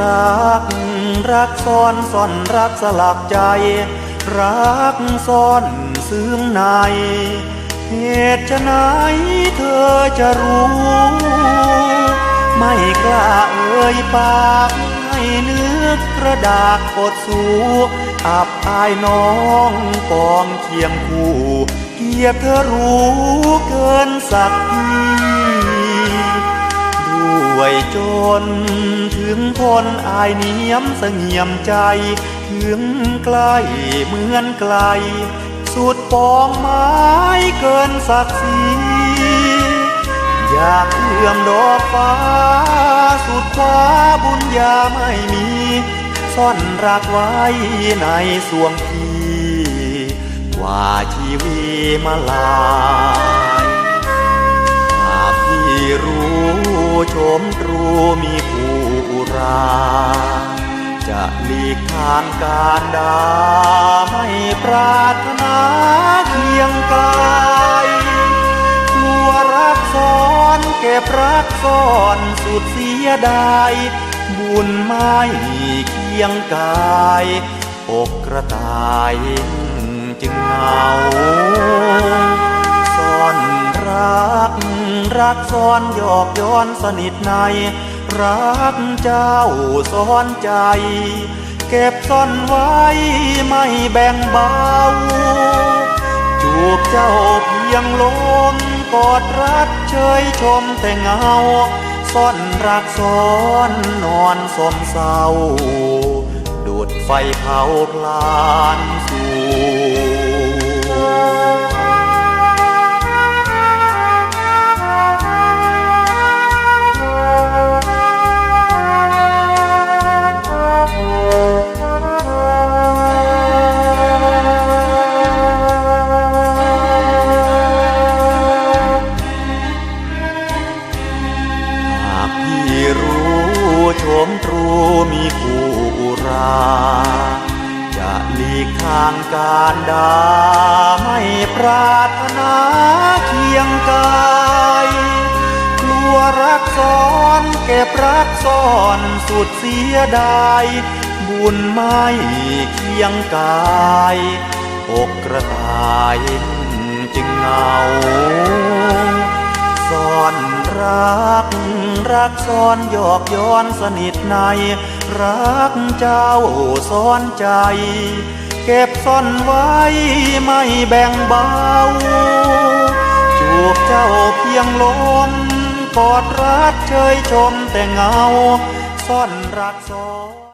รัก รักซ่อนซ่อนรักสลักใจ รักซ่อนซึ้งใน เหตุจะไหนเธอจะรู้ ไม่กล้าเอ่ยปากให้นึกกระดากกดสู้อับอายน้องปองเคียงคู่เกียบเธอรู้เกินสักที วยจน ถึงทนอายเนียมเสงี่ยมใจ ถึงใกล้เหมือนไกล สุดปองไม้เกินศักดิ์ศรีอยากเลื่อมดอกฟ้า สุดฟ้าบุญญาไม่มี ซ่อนรักไว้ในสวงพี่กว่าชีวีมาลา มตรูมีผู้อุรา จะหลีกทางการดาไม่ปรารถนาเคียงกายกลัวรักซ้อนเก็บรักซ่อนสุดเสียดายบุญไม่เคียงกายอกกระต่ายจึงเหงา กซ่อนหยอกย้อนสนิทใน รักเจ้าซ่อนใจ เก็บซ่อนไว้ไม่แบ่งเบา จูบเจ้าเพียงลมกอดรัดเชยชมแต่เงาซ่อนรักซ้อนนอนสมเศร้าดูดไฟเผาพลานสู่ มตรูมีผู้อุรา จะหลีกทางการดาไม่ปรารถนาเคียงกายกลัวรักซ้อนเก็บรักซ่อนสุดเสียดาย บุญไม่เคียงกายอกกระต่ายจึงเงา รักซ้อนหยอกย้อนสนิทใน รักเจ้าซ้อนใจ เก็บซ่อนไว้ไม่แบ่งเบา จูบเจ้าเพียงลมกอดรัดเชยชมแต่เงา ซ่อนรักซ้อน